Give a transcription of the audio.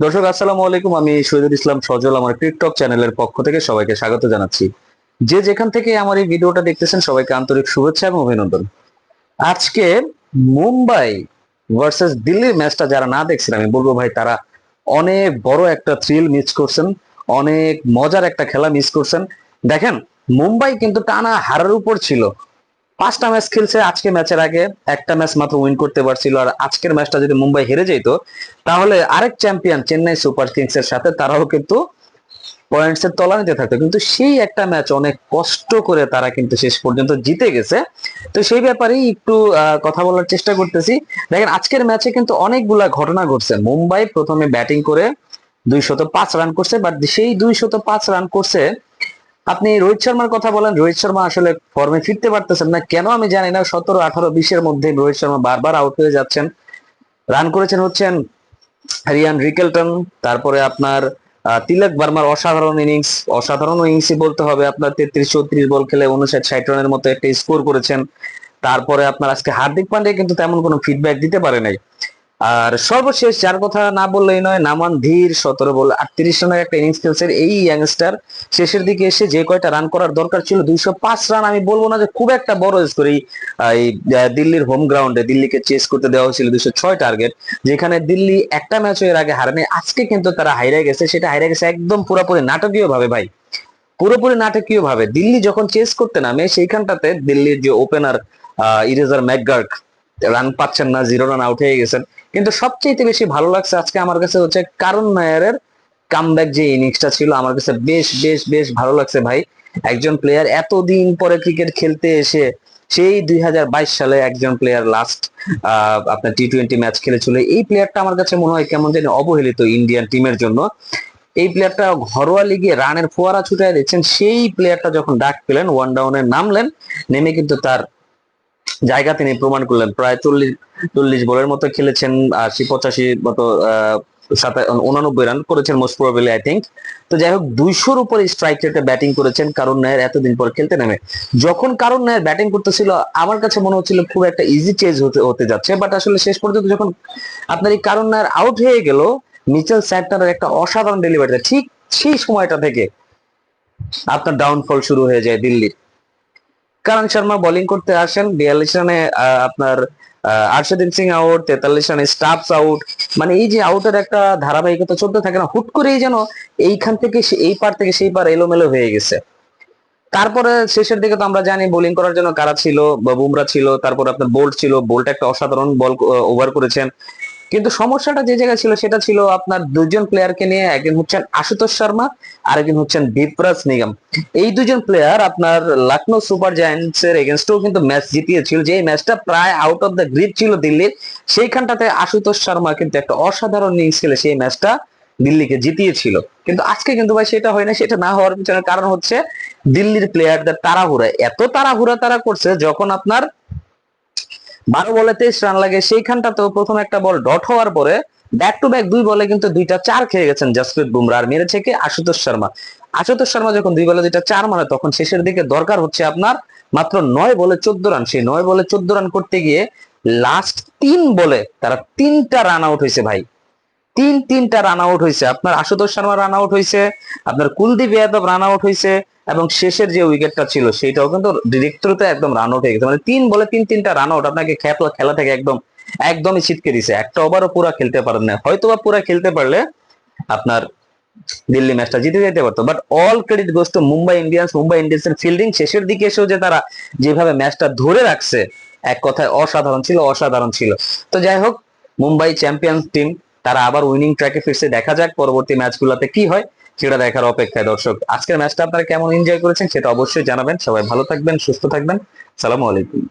দর্শক, আসসালামু আলাইকুম। আমি শহীদুল ইসলাম সজল, আমার টিকটক চ্যানেলের পক্ষ থেকে সবাইকে স্বাগত জানাচ্ছি। যে যেখান থেকে আমার এই ভিডিওটা দেখতেছেন, সবাইকে আন্তরিক শুভেচ্ছা এবং অভিনন্দন। আজকে মুম্বাই ভার্সেস দিল্লির ম্যাচটা যারা না দেখছেন, আমি বলব ভাই, তারা অনেক বড় একটা থ্রিল মিস করছেন, অনেক মজার একটা খেলা মিস করছেন। দেখেন, মুম্বাই কিন্তু টানা হারার উপর ছিল। পাঁচটা ম্যাচ খেলছে আজকে ম্যাচের আগে। একটা ম্যাচ মাত্র উইন করতে পারছিল। আর আজকের ম্যাচটা যদি মুম্বাই হেরে যেত, তাহলে আরেক চ্যাম্পিয়ন চেন্নাই সুপার কিংস এর সাথে তারাও কিন্তু পয়েন্টস এর তলানিতে থাকতো। কিন্তু সেই একটা ম্যাচ অনেক কষ্ট করে তারা কিন্তু শেষ পর্যন্ত জিতে গেছে। তো সেই ব্যাপারেই একটু কথা বলার চেষ্টা করতেছি। দেখেন, আজকের ম্যাচে কিন্তু অনেকগুলা ঘটনা ঘটছে। মুম্বাই প্রথমে ব্যাটিং করে দুইশত পাঁচ রান করছে বাট সেই দুইশত পাঁচ রান করছে আপনি রোহিত শর্মার কথা বলেন, রোহিত শর্মা আসলে ফর্মে ফিরতে পারতেছেন না। কেন আমি জানি না, সতেরো, আঠারো, বিশের মধ্যে রোহিত শর্মা বারবার আউট হয়ে যাচ্ছেন। রান করেছেন হচ্ছেন রিয়ান রিকেলটন, তারপরে আপনার তিলক বার্মার অসাধারণ ইনিংস অসাধারণ ইনিংসই বলতে হবে আপনার, তেত্রিশ, চৌত্রিশ বল খেলে উনষাট, ষাট রানের মতো একটা স্কোর করেছেন। তারপরে আপনার আজকে হার্দিক পান্ডে কিন্তু তেমন কোনো ফিডব্যাক দিতে পারে নাই। আর সর্বশেষ, যার কথা না বললেই নয়, নামান ধীর, সতেরো বল, আটত্রিশ রানের একটা ইনিংস খেলছে এই ইয়াংস্টার শেষের দিকে এসে যে কয়টা রান করার দরকার ছিল, দুইশো পাঁচ রান আমি বলব না যে খুব একটা বড় স্কোর এই দিল্লির হোম গ্রাউন্ডে দিল্লিকে চেস করতে দেওয়া হয়েছিল দুইশো ছয় টার্গেট যেখানে দিল্লি একটা ম্যাচ এর আগে হারেনি। আজকে কিন্তু তারা হাইরে গেছে, সেটা হাইরে গেছে একদম পুরোপুরি নাটকীয় ভাবে ভাই। পুরোপুরি নাটকীয় ভাবে দিল্লি যখন চেস করতে নামে, সেইখানটাতে দিল্লির যে ওপেনার ইরেজার ম্যাকগার্ক রান পাচ্ছেন না জিরো রান আউট হয়ে গেছেন। কিন্তু সবচেয়ে বেশি ভালো লাগছে আজকে আমার কাছে হচ্ছে কারণ নায়ারের কামব্যাক যে ইনিংসটা ছিল, আমার কাছে বেশ বেশ বেশ ভালো লাগছে ভাই। একজন প্লেয়ার এতদিন পরে ক্রিকেট খেলতে এসে, সেই দু হাজার বাইশ সালে একজন প্লেয়ার লাস্ট আপনার টি টোয়েন্টি ম্যাচ খেলেছিল। এই প্লেয়ারটা আমার কাছে মনে হয় কেমন জানি অবহেলিত ইন্ডিয়ান টিমের জন্য। এই প্লেয়ারটা ঘরোয়া লিগে রানের ফোয়ারা ছুটায় দিচ্ছেন, সেই প্লেয়ারটা যখন ডাক পেলেন ওয়ান ডাউনে নামলেন, নেমে কিন্তু তার জায়গা তিনি প্রমাণ করলেন। প্রায় চল্লিশ চল্লিশ বলের মতো খেলেছেন, আশি, পঁচাশি মতো উনানব্বই রান করেছেন মোস্ট প্রবাবলি আই থিঙ্ক তো যাই হোক, দুইশোর উপরে স্ট্রাইক রেটে ব্যাটিং করেছেন কারণ নায়ের এতদিন পর খেলতে নেমে। যখন কারণ নায়ের ব্যাটিং করতেছিল, আমার কাছে মনে হচ্ছিল খুব একটা ইজি চেঞ্জ হতে হতে যাচ্ছে। বাট আসলে শেষ পর্যন্ত যখন আপনার এই কারণ নায়ের আউট হয়ে গেল মিচেল স্যান্টারের একটা অসাধারণ ডেলিভারি ঠিক সেই সময়টা থেকে আপনার ডাউনফল শুরু হয়ে যায় দিল্লির। কারণ শর্মা বোলিং করতে আসেন বিয়াল্লিশ রানে আপনার আহ, আরশাদীপ সিং আউট তেতাল্লিশ রানে স্টাফস আউট মানে এই যে আউটের একটা ধারাবাহিকতা চলতে থাকে না হুট করেই যেন এইখান থেকে এই পার থেকে সেই পার এলোমেলো হয়ে গেছে। তারপরে শেষের দিকে তো আমরা জানি বোলিং করার জন্য কারা ছিল বা বুমরা ছিল তারপর আপনার বোল্ট ছিল বোল্ট একটা অসাধারণ বল ওভার করেছেন। কিন্তু সমস্যাটা যে জায়গায় ছিল সেটা ছিল আপনার দুজন প্লেয়ারকে নিয়ে একজন হচ্ছেন আশুতোষ শর্মা আর একজন হচ্ছেন বিপ্রাজ নিগম। এই দুজন প্লেয়ার আপনার লখনৌ সুপার জায়ান্টস এর এগেনস্টেও কিন্তু ম্যাচ জিতিয়েছিল। যে ম্যাচটা প্রায় আউট অফ দ্য গ্রিড ছিল দিল্লির, সেইখানটাতে আশুতোষ শর্মা কিন্তু একটা অসাধারণ ইনিংস খেলে সেই ম্যাচটা দিল্লিকে জিতিয়েছিল। কিন্তু আজকে কিন্তু ভাই সেটা হয় না সেটা না হওয়ার পিছনে কারণ হচ্ছে দিল্লির প্লেয়ারদের তাড়াহুড়া। এত তাড়াহুড়া তারা করছে যখন আপনার বারো বলে তেইশ রান লাগে, সেইখানটাতেও প্রথম একটা বল ডট হওয়ার পরে ব্যাক টু ব্যাক দুই বলে কিন্তু দুইটা চার খেয়ে গেছেন জসপ্রীত বুমরা আর মেরেছে কি? আশুতোষ শর্মা। আশুতোষ শর্মা যখন দুই বলে দুইটা চার মারে তখন শেষের দিকে দরকার হচ্ছে আপনার মাত্র নয় বলে চোদ্দ রান। সেই নয় বলে চোদ্দ রান করতে গিয়ে লাস্ট তিন বলে তারা তিনটা রান আউট হয়েছে ভাই। তিন, তিনটা রান আউট হয়েছে। আপনার আশুতোষ শর্মা রান আউট হয়েছে, আপনার কুলদীপ যাদব রান আউট হয়েছে এবং শেষের যে উইকেটটা ছিল সেটাও কিন্তু ডিরেক্ট থ্রুতে একদম রান আউট হয়ে গেছে। মানে তিন বলে তিন তিনটা রান আউট আপনাকে খেলা খেলা থেকে একদম, একদমই ছিটকে দিছে। একটা ওভারও পুরো খেলতে পারেন না। হয়তো বা পুরো খেলতে পারলে আপনার দিল্লি ম্যাচটা জিতে যেতে পারতো। But all credit goes to Mumbai Indians Mumbai Indians এর ফিল্ডিং শেষের দিকে এসেও যে তারা যেভাবে ম্যাচটা ধরে রাখছে, এক কথায় অসাধারণ ছিল অসাধারণ ছিল। তো যাই হোক মুম্বাই চ্যাম্পিয়ন্স টিম তারা আবার উইনিং ট্র্যাকে ফিরছে। দেখা যাক পরবর্তী ম্যাচগুলোতে কি হয়। সেটা দেখার অপেক্ষায় দর্শক, আজকের ম্যাচটা আপনারা কেমন এনজয় করেছেন সেটা অবশ্যই জানাবেন। সবাই ভালো থাকবেন, সুস্থ থাকবেন। সালামু আলাইকুম।